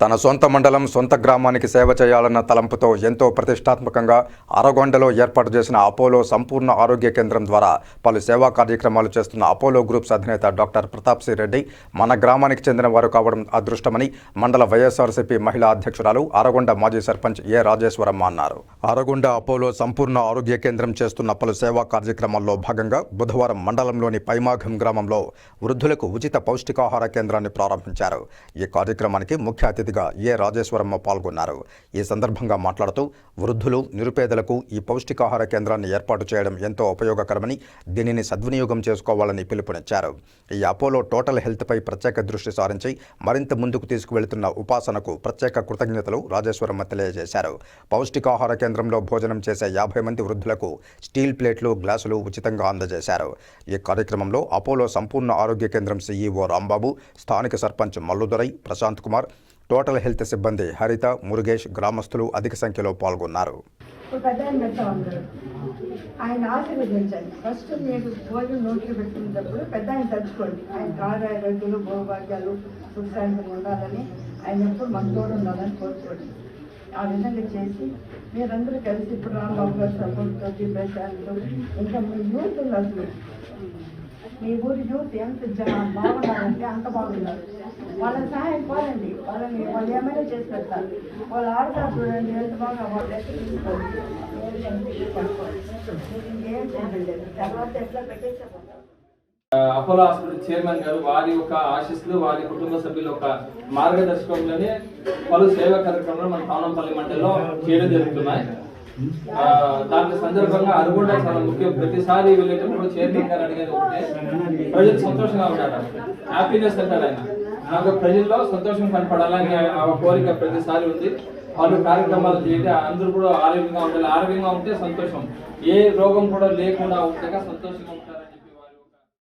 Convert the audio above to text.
తన సొంత మండలం సొంత గ్రామానికి సేవ చేయాలన్న తలంపుతో ఎంతో ప్రతిష్టాత్మకంగా అరగొండలో ఏర్పాటు చేసిన అపోలో సంపూర్ణ ఆరోగ్య కేంద్రం ద్వారా పలు సేవా కార్యక్రమాలు చేస్తున్న అపోలో గ్రూప్స్ అధినేత డాక్టర్ ప్రతాప్ సి రెడ్డి మన గ్రామానికి చెందిన వారు కావడం అదృష్టమని మండల వైఎస్ఆర్సీపీ మహిళా అధ్యక్షురాలు అరగొండ మాజీ సర్పంచ్ ఏ రాజేశ్వరమ్మ అన్నారు. అరగొండ అపోలో సంపూర్ణ ఆరోగ్య కేంద్రం చేస్తున్న పలు సేవా కార్యక్రమాల్లో భాగంగా బుధవారం మండలంలోని పైమాఘం గ్రామంలో వృద్ధులకు ఉచిత పౌష్టికాహార కేంద్రాన్ని ప్రారంభించారు. ఈ కార్యక్రమానికి ముఖ్య అతిథి అతిథిగా ఏ రాజేశ్వరమ్మ పాల్గొన్నారు. ఈ సందర్భంగా మాట్లాడుతూ వృద్ధులు నిరుపేదలకు ఈ పౌష్టికాహార కేంద్రాన్ని ఏర్పాటు చేయడం ఎంతో ఉపయోగకరమని దీనిని సద్వినియోగం చేసుకోవాలని పిలుపునిచ్చారు. ఈ అపోలో టోటల్ హెల్త్పై ప్రత్యేక దృష్టి సారించి మరింత ముందుకు తీసుకువెళుతున్న ఉపాసనకు ప్రత్యేక కృతజ్ఞతలు రాజేశ్వరమ్మ తెలియజేశారు. పౌష్టికాహార కేంద్రంలో భోజనం చేసే యాభై మంది వృద్ధులకు స్టీల్ ప్లేట్లు గ్లాసులు ఉచితంగా అందజేశారు. ఈ కార్యక్రమంలో అపోలో సంపూర్ణ ఆరోగ్య కేంద్రం సీఈఓ రాంబాబు స్థానిక సర్పంచ్ మల్లుదొరై ప్రశాంత్ కుమార్ టోటల్ హెల్త్ సిబ్బంది హరిత మురుగేష్ గ్రామస్తులు అధిక సంఖ్యలో పాల్గొన్నారు. ఆయన ఆశీర్వదించండి. ఫస్ట్ మీరు భోజనం నోట్లు పెట్టుకునేటప్పుడు పెద్ద ఆయన తలుచుకోండి. ఆయన ఆరోగ్యాలు భోగభాగ్యాలు సుఖశాంతం ఉండాలని ఆయన ఎప్పుడు మన తోడు ఉండాలని కోరుకోండి. ఆ విధంగా చేసి మీరందరూ కలిసి ఇప్పుడు రాంబాబు గారు సపోర్ట్ తోటి ప్రశాంత్ ఇంకా మీ యూత్ అసలు మీ ఊరి యూత్ ఎంత బాగున్నారంటే అంత బాగున్నారు. వాళ్ళ సహాయం కోరండి. వాళ్ళని వాళ్ళు ఏమైనా చేసి పెడతారు. వాళ్ళు ఆడతారు చూడండి ఎంత బాగా వాళ్ళు ఎక్కడ తీసుకోండి. ఏం చేయండి? తర్వాత ఎట్లా పెట్టేసే అపోలో హాస్పిటల్ చైర్మన్ గారు వారి యొక్క ఆశీస్సులు వారి కుటుంబ సభ్యుల యొక్క మార్గదర్శకంలోనే పలు సేవా కార్యక్రమాలు మన పావనంపల్లి మండలిలో చేయడం జరుగుతున్నాయి. దాంట్లో దాని సందర్భంగా కూడా చాలా ముఖ్యం. ప్రతిసారి వెళ్ళేటప్పుడు చైర్మన్ గారు అడిగేది ఒకటే. ప్రజలు సంతోషంగా ఉంటారు. హ్యాపీనెస్ అంటారు ఆయన. నాకు ప్రజల్లో సంతోషం కనపడాలని ఆ కోరిక ప్రతిసారి ఉంది. వాళ్ళు కార్యక్రమాలు చేయండి. అందరూ కూడా ఆరోగ్యంగా ఉండాలి. ఆరోగ్యంగా ఉంటే సంతోషం. ఏ రోగం కూడా లేకుండా ఉంటే సంతోషంగా ఉంటారు.